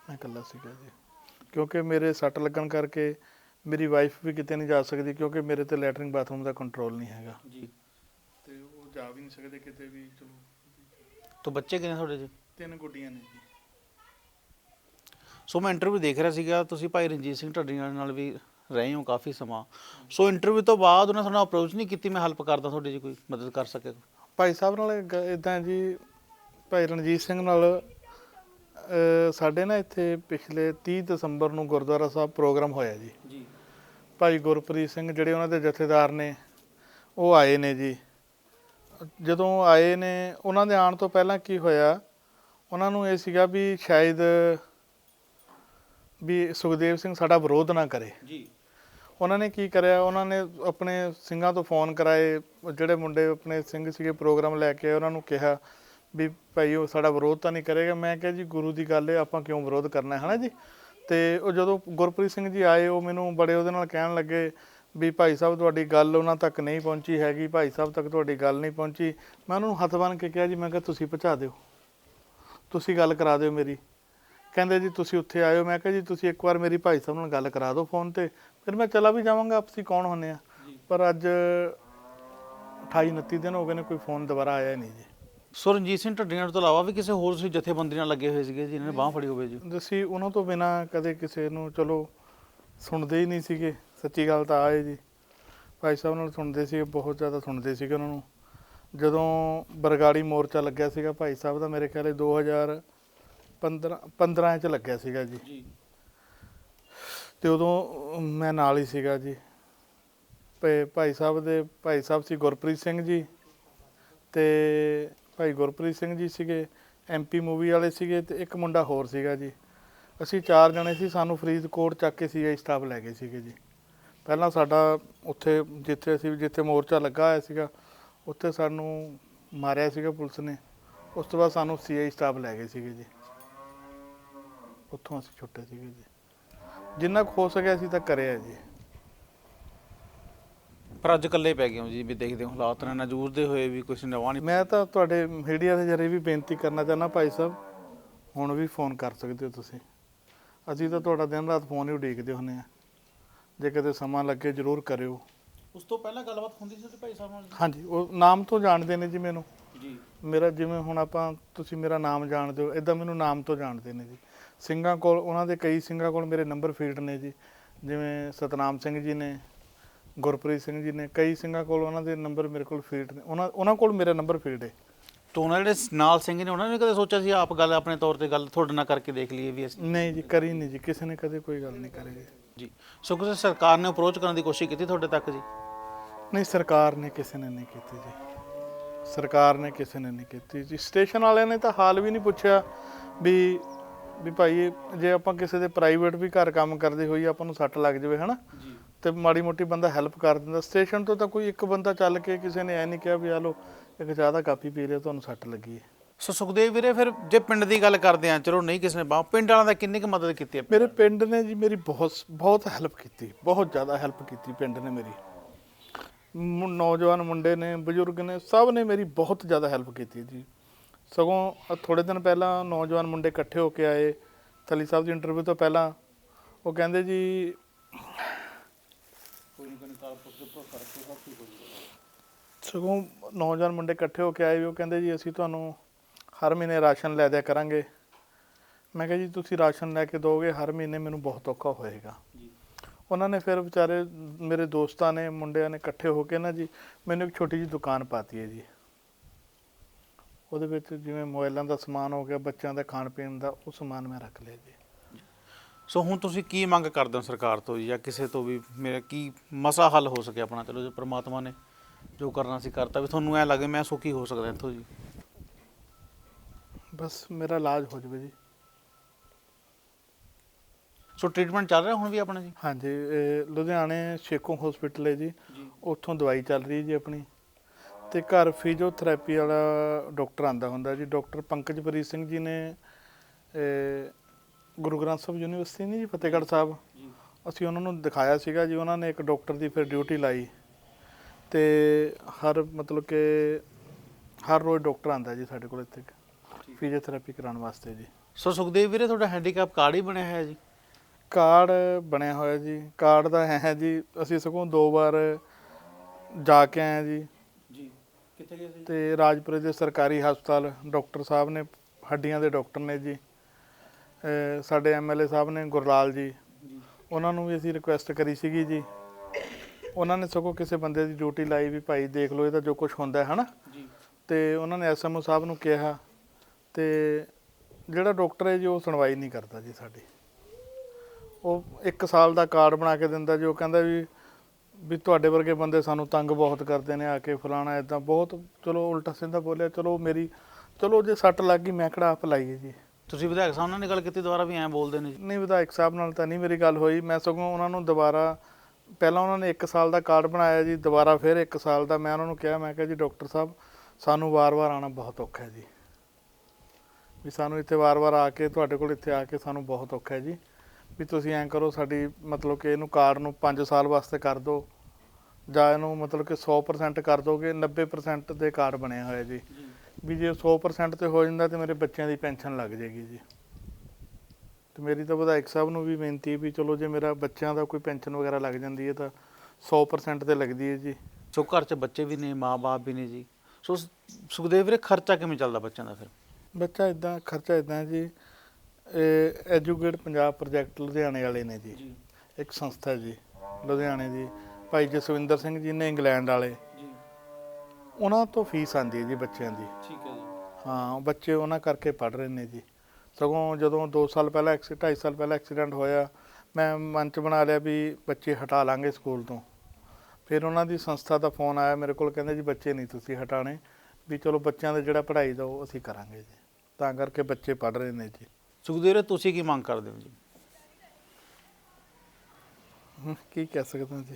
ਮੈਂ ਇਕੱਲਾ ਸੀਗਾ ਜੀ। ਕਿਉਂਕਿ ਮੇਰੇ ਸੱਟ ਲੱਗਣ ਕਰਕੇ ਮੇਰੀ ਵਾਈਫ ਵੀ ਕਿਤੇ ਨਹੀਂ ਜਾ ਸਕਦੀ ਕਿਉਂਕਿ ਮੇਰੇ ਤੇ ਲੈਟਰਿੰਗ ਬਾਥਰੂਮ ਦਾ ਕੰਟਰੋਲ ਨਹੀਂ ਹੈਗਾ। ਜੀ। ਤੇ ਉਹ ਜਾ ਵੀ ਨਹੀਂ ਸਕਦੇ ਕਿਤੇ ਵੀ ਚਲੋ। ਤੋਂ ਬੱਚੇ ਕਿੰਨੇ ਤੁਹਾਡੇ ਜੀ? ਤਿੰਨ ਗੁੱਡੀਆਂ ਨੇ ਜੀ। ਸੋ ਮੈਂ ਇੰਟਰਵਿਊ ਦੇਖ ਰਿਹਾ ਸੀਗਾ ਤੁਸੀਂ ਭਾਈ ਰਣਜੀਤ ਸਿੰਘ ਢੱਡੀਆਂ ਨਾਲ ਵੀ ਰਹੇ ਹੋ ਕਾਫੀ ਸਮਾਂ। ਸੋ ਇੰਟਰਵਿਊ ਤੋਂ ਬਾਅਦ ਉਹਨਾਂ ਸਾਨੂੰ ਅਪਰੋਚ ਨਹੀਂ ਕੀਤੀ ਮੈਂ ਹੈਲਪ ਕਰਦਾ ਤੁਹਾਡੀ ਜੀ ਕੋਈ ਮਦਦ ਕਰ ਸਕੇ। ਭਾਈ ਸਾਹਿਬ ਨਾਲ ਇਦਾਂ ਜੀ ਭਾਈ ਰਣਜੀਤ ਸਿੰਘ ਨਾਲ ਸਾਡੇ ਨਾ ਇੱਥੇ ਪਿਛਲੇ 30 ਦਸੰਬਰ ਨੂੰ ਗੁਰਦੁਆਰਾ ਸਾਹਿਬ ਪ੍ਰੋਗਰਾਮ ਹੋਇਆ ਜੀ। ਜੀ। ਭਾਈ ਗੁਰਪ੍ਰੀਤ ਸਿੰਘ ਜਿਹੜੇ ਉਹਨਾਂ ਦੇ ਜਥੇਦਾਰ ਨੇ ਉਹ ਆਏ ਨੇ ਜੀ। ਜਦੋਂ ਆਏ ਨੇ ਉਹਨਾਂ ਦੇ ਆਉਣ ਤੋਂ ਪਹਿਲਾਂ ਕੀ ਹੋਇਆ ਉਹਨਾਂ ਨੂੰ ਇਹ ਸੀਗਾ ਵੀ ਸ਼ਾਇਦ ਵੀ ਸੁਖਦੇਵ ਸਿੰਘ ਸਾਡਾ ਵਿਰੋਧ ਨਾ ਕਰੇ। ਜੀ। ਉਹਨਾਂ ਨੇ ਕੀ ਕਰਿਆ ਉਹਨਾਂ ਨੇ ਆਪਣੇ ਸਿੰਘਾਂ ਤੋਂ ਫੋਨ ਕਰਾਏ ਜਿਹੜੇ ਮੁੰਡੇ ਆਪਣੇ ਸਿੰਘ ਸੀਗੇ ਪ੍ਰੋਗਰਾਮ ਲੈ ਕੇ ਉਹਨਾਂ ਨੂੰ ਕਿਹਾ ਵੀ ਭਾਈ ਉਹ ਸਾਡਾ ਵਿਰੋਧ ਤਾਂ ਨਹੀਂ ਕਰੇਗਾ। ਮੈਂ ਕਿਹਾ ਜੀ ਗੁਰੂ ਦੀ ਗੱਲ ਹੈ ਆਪਾਂ ਕਿਉਂ ਵਿਰੋਧ ਕਰਨਾ ਹੈ ਹਨਾ ਜੀ? ਤੇ ਉਹ ਜਦੋਂ ਗੁਰਪ੍ਰੀਤ ਸਿੰਘ ਜੀ ਆਏ ਉਹ ਮੈਨੂੰ ਬੜੇ ਉਹਦੇ ਨਾਲ ਕਹਿਣ ਲੱਗੇ ਵੀ ਭਾਈ ਸਾਹਿਬ ਤੁਹਾਡੀ ਗੱਲ ਉਹਨਾਂ ਤੱਕ ਨਹੀਂ ਪਹੁੰਚੀ ਹੈਗੀ ਭਾਈ ਸਾਹਿਬ ਤੱਕ ਤੁਹਾਡੀ ਗੱਲ ਨਹੀਂ ਪਹੁੰਚੀ। ਮੈਂ ਉਹਨਾਂ ਨੂੰ ਹੱਥ ਬੰਨ੍ਹ ਕੇ ਕਿਹਾ ਜੀ ਮੈਂ ਕਿਹਾ ਤੁਸੀਂ ਪਹੁੰਚਾ ਦਿਓ। ਤੁਸੀਂ ਗੱਲ ਕਰਾ ਦਿਓ ਮੇਰੀ। ਕਹਿੰਦੇ ਜੀ ਤੁਸੀਂ ਉੱਥੇ ਆਇਓ। ਮੈਂ ਕਿਹਾ ਜੀ ਤੁਸੀਂ ਇੱਕ ਵਾਰ ਮੇਰੀ ਭਾਈ ਸਾਹਿਬ ਨਾਲ ਗੱਲ ਕਰਾ ਦਿਓ ਫੋਨ ਤੇ। ਫਿਰ ਮੈਂ ਚਲਾ ਵੀ ਜਾਵਾਂਗਾ ਆਪਸੀ ਕੌਣ ਹੁੰਨੇ ਆ? ਪਰ ਅੱਜ 28 29 ਦਿਨ ਹੋ ਗਏ ਨੇ ਕੋਈ ਫੋਨ ਦੁਬਾਰਾ ਆਇਆ ਨਹੀਂ ਜੀ। ਸੋ ਰਣਜੀਤ ਸਿੰਘ ਢੱਡੀਆਂ ਤੋਂ ਇਲਾਵਾ ਵੀ ਕਿਸੇ ਹੋਰ ਤੁਸੀਂ ਜਥੇਬੰਦੀ ਨਾਲ ਲੱਗੇ ਹੋਏ ਸੀਗੇ ਜਿਨ੍ਹਾਂ ਨੇ ਬਾਹ ਫੜੀ ਹੋਵੇ ਜੀ? ਅਸੀਂ ਉਹਨਾਂ ਤੋਂ ਬਿਨਾ ਕਦੇ ਕਿਸੇ ਨੂੰ ਚਲੋ ਸੁਣਦੇ ਹੀ ਨਹੀਂ ਸੀਗੇ। ਸੱਚੀ ਗੱਲ ਤਾਂ ਆਏ ਜੀ। ਭਾਈ ਸਾਹਿਬ ਨਾਲ ਸੁਣਦੇ ਸੀ ਬਹੁਤ ਜ਼ਿਆਦਾ ਸੁਣਦੇ ਸੀਗੇ ਉਹਨਾਂ ਨੂੰ। ਜਦੋਂ ਬਰਗਾੜੀ ਮੋਰਚਾ ਲੱਗਿਆ ਸੀਗਾ ਭਾਈ ਸਾਹਿਬ ਦਾ ਮੇਰੇ ਖਿਆਲੇ 2015 15 ਚ ਲੱਗਿਆ ਸੀਗਾ ਜੀ। ਜੀ। ਤੇ ਉਦੋਂ ਮੈਂ ਨਾਲ ਹੀ ਸੀਗਾ ਜੀ। ਭਾਈ ਸਾਹਿਬ ਦੇ ਭਾਈ ਸਾਹਿਬ ਸੀ ਗੁਰਪ੍ਰੀਤ ਸਿੰਘ ਜੀ। ਤੇ ਭਾਈ ਗੁਰਪ੍ਰੀਤ ਸਿੰਘ ਜੀ ਸੀਗੇ ਐਮਪੀ ਮੂਵੀ ਵਾਲੇ ਸੀਗੇ ਤੇ ਇੱਕ ਮੁੰਡਾ ਹੋਰ ਸੀਗਾ ਜੀ। ਅਸੀਂ ਚਾਰ ਜਣੇ ਸੀ, ਸਾਨੂੰ ਫਰੀਦਕੋਟ ਚੱਕ ਕੇ ਸੀਆਈ ਸਟਾਫ ਲੈ ਗਏ ਸੀਗੇ ਜੀ। ਪਹਿਲਾਂ ਸਾਡਾ ਉੱਥੇ, ਜਿੱਥੇ ਅਸੀਂ, ਜਿੱਥੇ ਮੋਰਚਾ ਲੱਗਾ ਹੋਇਆ ਸੀਗਾ, ਉੱਥੇ ਸਾਨੂੰ ਮਾਰਿਆ ਸੀਗਾ ਪੁਲਿਸ ਨੇ। ਉਸ ਤੋਂ ਬਾਅਦ ਸਾਨੂੰ ਸੀਆਈ ਸਟਾਫ ਲੈ ਗਏ ਸੀਗੇ ਜੀ। ਉੱਥੋਂ ਅਸੀਂ ਛੁੱਟੇ ਸੀਗੇ ਜੀ। ਜਿੰਨਾ ਕੁ ਹੋ ਸਕਿਆ ਅਸੀਂ ਤਾਂ ਕਰਿਆ ਜੀ। ਪਰ ਅੱਜ ਇਕੱਲੇ ਪੈ ਗਏ ਹੋ ਜੀ ਵੀ ਦੇਖਦੇ ਹੋ ਹਾਲਾਤ ਨੇ ਨਾ ਜੂਝਦੇ ਹੋਏ ਵੀ ਕੁਝ ਨਵਾਂ ਨਹੀਂ ਮੈਂ ਤਾਂ ਤੁਹਾਡੇ ਮੀਡੀਆ ਦੇ ਜਰੀਏ ਵੀ ਬੇਨਤੀ ਕਰਨਾ ਚਾਹੁੰਦਾ ਭਾਈ ਸਾਹਿਬ ਹੁਣ ਵੀ ਫੋਨ ਕਰ ਸਕਦੇ ਹੋ ਤੁਸੀਂ। ਅਸੀਂ ਤਾਂ ਤੁਹਾਡਾ ਦਿਨ ਰਾਤ ਫੋਨ ਹੀ ਉਡੀਕਦੇ ਹੁੰਨੇ ਆ ਜੇ ਕਦੇ ਸਮਾਂ ਲੱਗੇ ਜ਼ਰੂਰ ਕਰਿਓ। ਉਸ ਤੋਂ ਪਹਿਲਾਂ ਗੱਲਬਾਤ ਹੁੰਦੀ ਸੀ ਤੇ ਭਾਈ ਸਾਹਿਬ ਨਾਲ? ਹਾਂਜੀ ਉਹ ਨਾਮ ਤੋਂ ਜਾਣਦੇ ਨੇ ਜੀ ਮੈਨੂੰ। ਜੀ। ਮੇਰਾ ਜਿਵੇਂ ਹੁਣ ਆਪਾਂ ਤੁਸੀਂ ਮੇਰਾ ਨਾਮ ਜਾਣਦੇ ਹੋ ਇਦਾਂ ਮੈਨੂੰ ਨਾਮ ਤੋਂ ਜਾਣਦੇ ਨੇ ਜੀ। ਸਿੰਘਾਂ ਕੋਲ ਉਹਨਾਂ ਦੇ ਕਈ ਸਿੰਘਾਂ ਕੋਲ ਮੇਰੇ ਨੰਬਰ ਫੀਡ ਨੇ ਜੀ। ਜਿਵੇਂ ਸਤਨਾਮ ਸਿੰਘ ਜੀ ਨੇ ਗੁਰਪ੍ਰੀਤ ਸਿੰਘ ਜੀ ਨੇ ਕਈ ਸਿੰਘਾਂ ਕੋਲ ਉਹਨਾਂ ਦੇ ਨੰਬਰ ਮੇਰੇ ਕੋਲ ਫੀਡ ਨੇ। ਉਹਨਾਂ ਉਹਨਾਂ ਕੋਲ ਮੇਰਾ ਨੰਬਰ ਫੀਡ ਹੈ ਤੋਂ ਉਹਨਾਂ ਜਿਹੜੇ ਨਾਲ ਸਿੰਘ ਨੇ ਉਹਨਾਂ ਨੇ ਕਦੇ ਸੋਚਿਆ ਸੀ ਆਪ ਗੱਲ ਆਪਣੇ ਤੌਰ ਤੇ ਗੱਲ ਤੁਹਾਡੇ ਨਾਲ ਕਰਕੇ ਦੇਖ ਲਈਏ ਵੀ ਅਸੀਂ ਨਹੀਂ ਜੀ ਕਰੀ ਨਹੀਂ ਜੀ ਕਿਸੇ ਨੇ ਕਦੇ ਕੋਈ ਗੱਲ ਨਹੀਂ ਕਰੀ ਜੀ। ਜੀ। ਸੋ ਕਿਸੇ ਸਰਕਾਰ ਨੇ ਅਪਰੋਚ ਕਰਨ ਦੀ ਕੋਸ਼ਿਸ਼ ਕੀਤੀ ਤੁਹਾਡੇ ਤੱਕ ਜੀ? ਨਹੀਂ ਸਰਕਾਰ ਨੇ ਕਿਸੇ ਨੇ ਨਹੀਂ ਕੀਤੀ ਜੀ। ਸਰਕਾਰ ਨੇ ਕਿਸੇ ਨੇ ਨਹੀਂ ਕੀਤੀ ਜੀ। ਸਟੇਸ਼ਨ ਵਾਲਿਆਂ ਨੇ ਤਾਂ ਹਾਲ ਵੀ ਨਹੀਂ ਪੁੱਛਿਆ ਵੀ ਵੀ ਭਾਈ ਜੇ ਆਪਾਂ ਕਿਸੇ ਦੇ ਪ੍ਰਾਈਵੇਟ ਵੀ ਘਰ ਕੰਮ ਕਰਦੇ ਹੋਈ ਆਪਾਂ ਨੂੰ ਸੱਟ ਲੱਗ ਜਾਵੇ ਹਨਾ? ਜੀ। ਤੇ ਮਾੜੀ ਮੋਟੀ ਬੰਦਾ ਹੈਲਪ ਕਰ ਦਿੰਦਾ। ਸਟੇਸ਼ਨ ਤੋਂ ਤਾਂ ਕੋਈ ਇੱਕ ਬੰਦਾ ਚੱਲ ਕੇ ਕਿਸੇ ਨੇ ਐ ਨਹੀਂ ਕਿਹਾ ਵੀ ਆ ਲੋ ਇੱਕ ਜ਼ਿਆਦਾ ਕਾਪੀ ਪੀ ਲਿਆ ਤੁਹਾਨੂੰ ਸੱਟ ਲੱਗੀ ਹੈ। ਸੋ ਸੁਖਦੇਵ ਵੀਰੇ ਫਿਰ ਜੇ ਪਿੰਡ ਦੀ ਗੱਲ ਕਰਦੇ ਆ ਚਲੋ ਨਹੀਂ ਕਿਸੇ ਨੇ ਬਾਹ ਪਿੰਡ ਵਾਲਿਆਂ ਦਾ ਕਿੰਨੀ ਕੁ ਮਦਦ ਕੀਤੀ ਹੈ? ਮੇਰੇ ਪਿੰਡ ਨੇ ਜੀ ਮੇਰੀ ਬਹੁਤ ਬਹੁਤ ਹੈਲਪ ਕੀਤੀ ਬਹੁਤ ਜ਼ਿਆਦਾ ਹੈਲਪ ਕੀਤੀ ਪਿੰਡ ਨੇ ਮੇਰੀ। ਮੁ- ਨੌਜਵਾਨ ਮੁੰਡੇ ਨੇ ਬਜ਼ੁਰਗ ਨੇ ਸਭ ਨੇ ਮੇਰੀ ਬਹੁਤ ਜ਼ਿਆਦਾ ਹੈਲਪ ਕੀਤੀ ਜੀ। ਸਗੋਂ ਥੋੜੇ ਦਿਨ ਪਹਿਲਾਂ ਨੌਜਵਾਨ ਮੁੰਡੇ ਇਕੱਠੇ ਹੋ ਕੇ ਆਏ ਥਲੀ ਸਾਹਿਬ ਦੀ ਇੰਟਰਵਿਊ ਤੋਂ ਪਹਿਲਾਂ। ਉਹ ਕਹਿੰਦੇ ਜੀ ਸਗੋਂ ਨੌਜਵਾਨ ਮੁੰਡੇ ਇਕੱਠੇ ਹੋ ਕੇ ਆਏ ਵੀ ਉਹ ਕਹਿੰਦੇ ਜੀ ਅਸੀਂ ਤੁਹਾਨੂੰ ਹਰ ਮਹੀਨੇ ਰਾਸ਼ਨ ਲੈ ਦਿਆ ਕਰਾਂਗੇ। ਮੈਂ ਕਿਹਾ ਜੀ ਤੁਸੀਂ ਰਾਸ਼ਨ ਲੈ ਕੇ ਦੋਗੇ ਹਰ ਮਹੀਨੇ ਮੈਨੂੰ ਬਹੁਤ ਔਖਾ ਹੋਏਗਾ। ਜੀ। ਉਹਨਾਂ ਨੇ ਫਿਰ ਵਿਚਾਰੇ ਮੇਰੇ ਦੋਸਤਾਂ ਨੇ ਮੁੰਡਿਆਂ ਨੇ ਇਕੱਠੇ ਹੋ ਕੇ ਨਾ ਜੀ ਮੈਨੂੰ ਇੱਕ ਛੋਟੀ ਜਿਹੀ ਦੁਕਾਨ ਪਾਤੀ ਹੈ ਜੀ। ਉਹਦੇ ਵਿੱਚ ਜਿਵੇਂ ਮੋਬਾਈਲਾਂ ਦਾ ਸਮਾਨ ਹੋ ਗਿਆ ਬੱਚਿਆਂ ਦਾ ਖਾਣ ਪੀਣ ਦਾ ਉਹ ਸਮਾਨ ਮੈਂ ਰੱਖ ਲਿਆ ਜੀ। ਸੋ ਹੁਣ ਤੁਸੀਂ ਕੀ ਮੰਗ ਕਰਦੇ ਹੋ ਸਰਕਾਰ ਤੋਂ ਜੀ ਜਾਂ ਕਿਸੇ ਤੋਂ ਵੀ ਮੇਰਾ ਕੀ ਮਸਾ ਹੱਲ ਹੋ ਸਕੇ ਆਪਣਾ? ਚਲੋ ਜੇ ਪ੍ਰਮਾਤਮਾ ਨੇ ਜੋ ਕਰਨਾ ਸੀ ਕਰਤਾ ਵੀ ਤੁਹਾਨੂੰ ਐ ਲੱਗੇ ਮੈਂ ਸੁਖੀ ਹੋ ਸਕਦਾ ਇੱਥੋਂ ਜੀ। ਬਸ ਮੇਰਾ ਇਲਾਜ ਹੋ ਜਾਵੇ ਜੀ। ਸੋ ਟ੍ਰੀਟਮੈਂਟ ਚੱਲ ਰਿਹਾ ਹੁਣ ਵੀ ਆਪਣਾ ਜੀ? ਹਾਂਜੀ ਇਹ ਲੁਧਿਆਣੇ ਸ਼ੇਖੋਂ ਹਸਪੀਟਲ ਹੈ ਜੀ। ਉੱਥੋਂ ਦਵਾਈ ਚੱਲ ਰਹੀ ਜੀ ਆਪਣੀ। ਤੇ ਘਰ ਫਿਜ਼ੀਓਥੈਰੇਪੀ ਵਾਲਾ ਡਾਕਟਰ ਆਂਦਾ ਹੁੰਦਾ ਜੀ। ਡਾਕਟਰ ਪੰਕਜਪ੍ਰੀਤ ਸਿੰਘ ਜੀ ਨੇ ਇਹ, ਗੁਰੂ ਗ੍ਰੰਥ ਸਾਹਿਬ ਯੂਨੀਵਰਸਿਟੀ ਨਹੀਂ ਜੀ ਫਤਿਹਗੜ੍ਹ ਸਾਹਿਬ। ਅਸੀਂ ਉਹਨਾਂ ਨੂੰ ਦਿਖਾਇਆ ਸੀਗਾ ਜੀ ਉਹਨਾਂ ਨੇ ਇੱਕ ਡਾਕਟਰ ਦੀ ਫਿਰ ਡਿਊਟੀ ਲਾਈ। ਤੇ ਹਰ ਮਤਲਬ ਕਿ ਹਰ ਰੋਜ਼ ਡਾਕਟਰ ਆਂਦਾ ਜੀ ਸਾਡੇ ਕੋਲ ਇੱਥੇ ਫਿਜ਼ੀਓਥੈਰੇਪੀ ਕਰਾਉਣ ਵਾਸਤੇ ਜੀ। ਸੋ ਸੁਖਦੇਵ ਵੀਰੇ ਤੁਹਾਡਾ ਹੈਂਡੀਕੈਪ ਕਾਰਡ ਹੀ ਬਣਿਆ ਹੋਇਆ ਜੀ? ਕਾਰਡ ਬਣਿਆ ਹੋਇਆ ਜੀ। ਕਾਰਡ ਦਾ ਹੈ ਜੀ ਅਸੀਂ ਸਗੋਂ ਦੋ ਵਾਰ ਜਾ ਕੇ ਆਏ ਹਾਂ ਜੀ। ਜੀ ਕਿੱਥੇ ਗਏ ਸੀ? ਤੇ ਰਾਜਪੁਰੇ ਦੇ ਸਰਕਾਰੀ ਹਸਪਤਾਲ ਡਾਕਟਰ ਸਾਹਿਬ ਨੇ ਹੱਡੀਆਂ ਦੇ ਡਾਕਟਰ ਨੇ ਜੀ। ਸਾਡੇ ਐਮਐਲਏ ਸਾਹਿਬ ਨੇ ਗੁਰਲਾਲ ਜੀ। ਉਹਨਾਂ ਨੂੰ ਵੀ ਅਸੀਂ ਰਿਕੁਐਸਟ ਕਰੀ ਸੀਗੀ ਜੀ। ਉਹਨਾਂ ਨੇ ਸਗੋਂ ਕਿਸੇ ਬੰਦੇ ਦੀ ਡਿਊਟੀ ਲਾਈ ਵੀ ਭਾਈ ਦੇਖ ਲਓ ਇਹਦਾ ਜੋ ਕੁਝ ਹੁੰਦਾ ਹੈ ਹਨਾ? ਜੀ। ਤੇ ਉਹਨਾਂ ਨੇ ਐਸਐਮਓ ਸਾਹਿਬ ਨੂੰ ਕਿਹਾ ਤੇ ਜਿਹੜਾ ਡਾਕਟਰ ਹੈ ਜੀ ਉਹ ਸੁਣਵਾਈ ਨਹੀਂ ਕਰਦਾ ਜੀ ਸਾਡੀ। ਉਹ 1 ਸਾਲ ਦਾ ਕਾਰਡ ਬਣਾ ਕੇ ਦਿੰਦਾ ਜੀ ਉਹ ਕਹਿੰਦਾ ਵੀ ਵੀ ਤੁਹਾਡੇ ਵਰਗੇ ਬੰਦੇ ਸਾਨੂੰ ਤੰਗ ਬਹੁਤ ਕਰਦੇ ਨੇ ਆ ਕੇ ਫਲਾਣਾ ਇਦਾਂ ਬਹੁਤ ਚਲੋ ਉਲਟਾ ਸਿੱਧਾ ਬੋਲਿਆ ਚਲੋ ਮੇਰੀ ਚਲੋ ਜੇ ਸੱਟ ਲੱਗ ਗਈ ਮੈਂ ਕਿਹੜਾ ਆਪ ਲਾਈਏ ਜੀ? ਤੁਸੀਂ ਵਿਧਾਇਕ ਸਾਹਿਬ ਨਾਲ ਗੱਲ ਕੀਤੀ ਦੁਬਾਰਾ ਵੀ ਐਂ ਬੋਲਦੇ ਨੇ ਜੀ? ਨਹੀਂ ਵਿਧਾਇਕ ਸਾਹਿਬ ਨਾਲ ਤਾਂ ਨਹੀਂ ਮੇਰੀ ਗੱਲ ਹੋਈ। ਮੈਂ ਸਗੋਂ ਉਹਨਾਂ ਨੂੰ ਦੁਬਾਰਾ ਪਹਿਲਾਂ ਉਹਨਾਂ ਨੇ 1 ਸਾਲ ਦਾ ਕਾਰਡ ਬਣਾਇਆ ਜੀ ਦੁਬਾਰਾ ਫਿਰ 1 ਸਾਲ ਦਾ ਮੈਂ ਉਹਨਾਂ ਨੂੰ ਕਿਹਾ ਮੈਂ ਕਿਹਾ ਜੀ ਡਾਕਟਰ ਸਾਹਿਬ ਸਾਨੂੰ ਵਾਰ-ਵਾਰ ਆਉਣਾ ਬਹੁਤ ਔਖਾ ਹੈ ਜੀ। ਵੀ ਸਾਨੂੰ ਇੱਥੇ ਵਾਰ-ਵਾਰ ਆ ਕੇ ਤੁਹਾਡੇ ਕੋਲ ਇੱਥੇ ਆ ਕੇ ਸਾਨੂੰ ਬਹੁਤ ਔਖਾ ਹੈ ਜੀ। ਵੀ ਤੁਸੀਂ ਐਂ ਕਰੋ ਸਾਡੀ ਮਤਲਬ ਕਿ ਇਹਨੂੰ ਕਾਰਡ ਨੂੰ 5 ਸਾਲ ਵਾਸਤੇ ਕਰ ਦਿਓ ਜਾਂ ਇਹਨੂੰ ਮਤਲਬ ਕਿ 100% ਕਰ ਦੋਗੇ 90% ਦੇ ਕਾਰਡ ਬਣੇ ਹੋਏ ਜੀ। ਵੀ ਜੇ 100% ਤੇ ਹੋ ਜਾਂਦਾ ਤੇ ਮੇਰੇ ਬੱਚਿਆਂ ਦੀ ਪੈਨਸ਼ਨ ਲੱਗ ਜਾਏਗੀ ਜੀ। ਤੇ ਮੇਰੀ ਤਾਂ ਵਿਧਾਇਕ ਸਾਹਿਬ ਨੂੰ ਵੀ ਬੇਨਤੀ ਹੈ ਵੀ ਚਲੋ ਜੇ ਮੇਰਾ ਬੱਚਿਆਂ ਦਾ ਕੋਈ ਪੈਨਸ਼ਨ ਵਗੈਰਾ ਲੱਗ ਜਾਂਦੀ ਹੈ ਤਾਂ 100% ਤੇ ਲੱਗਦੀ ਹੈ ਜੀ। ਸੋ ਘਰ 'ਚ ਬੱਚੇ ਵੀ ਨੇ ਮਾਪੇ ਵੀ ਨੇ ਜੀ। ਸੋ ਸੁਖਦੇਵ ਵੀਰੇ ਖਰਚਾ ਕਿਵੇਂ ਚੱਲਦਾ ਬੱਚਿਆਂ ਦਾ ਫਿਰ? ਬੱਚਾ ਇਦਾਂ ਖਰਚਾ ਇਦਾਂ ਜੀ ਇਹ ਐਜੂਕੇਟ ਪੰਜਾਬ ਪ੍ਰੋਜੈਕਟ ਲੁਧਿਆਣੇ ਵਾਲੇ ਨੇ ਜੀ। ਇੱਕ ਸੰਸਥਾ ਜੀ ਲੁਧਿਆਣੇ ਦੀ। ਭਾਈ ਜਸਵਿੰਦਰ ਸਿੰਘ ਜੀ ਨੇ ਇੰਗਲੈਂਡ ਵਾਲੇ। ਉਹਨਾਂ ਤੋਂ ਫੀਸ ਆਂਦੀ ਹੈ ਜੀ ਬੱਚਿਆਂ ਦੀ। ਠੀਕ ਹੈ ਜੀ। ਹਾਂ ਬੱਚੇ ਉਹਨਾਂ ਕਰਕੇ ਪੜ ਰਹੇ ਨੇ ਜੀ। ਸਗੋਂ ਜਦੋਂ 2 ਸਾਲ ਪਹਿਲਾਂ ਐਕਸੀ 2.5 ਸਾਲ ਪਹਿਲਾਂ ਐਕਸੀਡੈਂਟ ਹੋਇਆ ਮੈਂ ਮਨ ਚ ਬਣਾ ਲਿਆ ਵੀ ਬੱਚੇ ਹਟਾ ਲਾਂਗੇ ਸਕੂਲ ਤੋਂ। ਫਿਰ ਉਹਨਾਂ ਦੀ ਸੰਸਥਾ ਦਾ ਫੋਨ ਆਇਆ ਮੇਰੇ ਕੋਲ ਕਹਿੰਦੇ ਜੀ ਬੱਚੇ ਨਹੀਂ ਤੁਸੀਂ ਹਟਾਣੇ ਵੀ ਚਲੋ ਬੱਚਿਆਂ ਦਾ ਜਿਹੜਾ ਪੜ੍ਹਾਈ ਦਾ ਉਹ ਅਸੀਂ ਕਰਾਂਗੇ ਜੀ। ਤਾਂ ਕਰਕੇ ਬੱਚੇ ਪੜ ਰਹੇ ਨੇ ਜੀ। ਸੁਖਦੇਵ ਤੁਸੀਂ ਕੀ ਮੰਗ ਕਰਦੇ ਹੋ ਜੀ? ਹਮ, ਕੀ ਕਹਿ ਸਕਦਾ ਜੀ?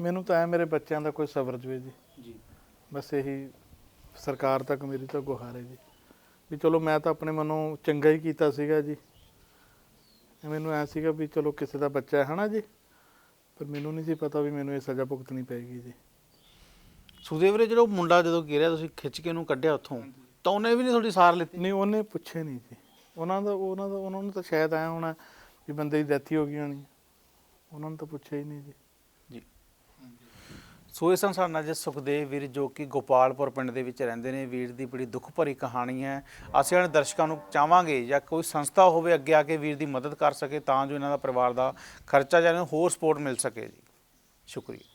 ਮੈਨੂੰ ਤਾਂ ਐ ਮੇਰੇ ਬੱਚਿਆਂ ਦਾ ਕੋਈ ਸਬਰ ਜਵੇ ਜੀ। ਜੀ। ਬਸ ਇਹੀ ਸਰਕਾਰ ਤੱਕ ਮੇਰੀ ਤਾਂ ਗੁਹਾਰ ਹੈ ਜੀ। ਵੀ ਚਲੋ ਮੈਂ ਤਾਂ ਆਪਣੇ ਮਨੋਂ ਚੰਗਾ ਹੀ ਕੀਤਾ ਸੀਗਾ ਜੀ। ਮੈਨੂੰ ਐ ਸੀਗਾ ਵੀ ਚਲੋ ਕਿਸੇ ਦਾ ਬੱਚਾ ਹੈ ਹਨਾ ਜੀ? ਪਰ ਮੈਨੂੰ ਨਹੀਂ ਸੀ ਪਤਾ ਵੀ ਮੈਨੂੰ ਇਹ ਸਜ਼ਾ ਭੁਗਤਣੀ ਪਏਗੀ ਜੀ। ਵੀਰੇ ਜਿਹੜਾ ਉਹ ਮੁੰਡਾ ਜਦੋਂ ਗਿਰਿਆ ਤੁਸੀਂ ਖਿੱਚ ਕੇ ਉਹਨੂੰ ਕੱਢਿਆ ਉੱਥੋਂ ਤਾਂ ਉਹਨੇ ਵੀ ਨਹੀਂ ਤੁਹਾਡੀ ਸਾਰ ਲਿੱਤੀ? ਨਹੀਂ ਉਹਨੇ ਪੁੱਛੇ ਨਹੀਂ ਜੀ। ਉਹਨਾਂ ਦਾ ਉਹਨਾਂ ਦਾ ਉਹਨਾਂ ਨੂੰ ਤਾਂ ਸ਼ਾਇਦ ਆਇਆ ਹੋਣਾ ਵੀ ਬੰਦੇ ਦੀ ਡੈਥ ਹੀ ਹੋ ਗਈ ਹੋਣੀ। ਉਹਨਾਂ ਨੂੰ ਤਾਂ ਪੁੱਛਿਆ ਹੀ ਨਹੀਂ ਜੀ। ਸੋ ਇਸ ਸੰਸਾਰ ਨਾਲ ਜੇ ਸੁਖਦੇਵ ਵੀਰ ਜੋ ਕਿ ਗੋਪਾਲਪੁਰ ਪਿੰਡ ਦੇ ਵਿੱਚ ਰਹਿੰਦੇ ਨੇ, ਵੀਰ ਦੀ ਬੜੀ ਦੁੱਖ ਭਰੀ ਕਹਾਣੀ ਹੈ। ਅਸੀਂ ਇਹਨਾਂ ਦਰਸ਼ਕਾਂ ਨੂੰ ਚਾਹਾਂਗੇ ਜਾਂ ਕੋਈ ਸੰਸਥਾ ਹੋਵੇ ਅੱਗੇ ਆ ਕੇ ਵੀਰ ਦੀ ਮਦਦ ਕਰ ਸਕੇ ਤਾਂ ਜੋ ਇਹਨਾਂ ਦਾ ਪਰਿਵਾਰ ਦਾ ਖਰਚਾ ਜਾਂ ਇਹਨੂੰ ਹੋਰ ਸਪੋਰਟ ਮਿਲ ਸਕੇ ਜੀ। ਸ਼ੁਕਰੀਆ।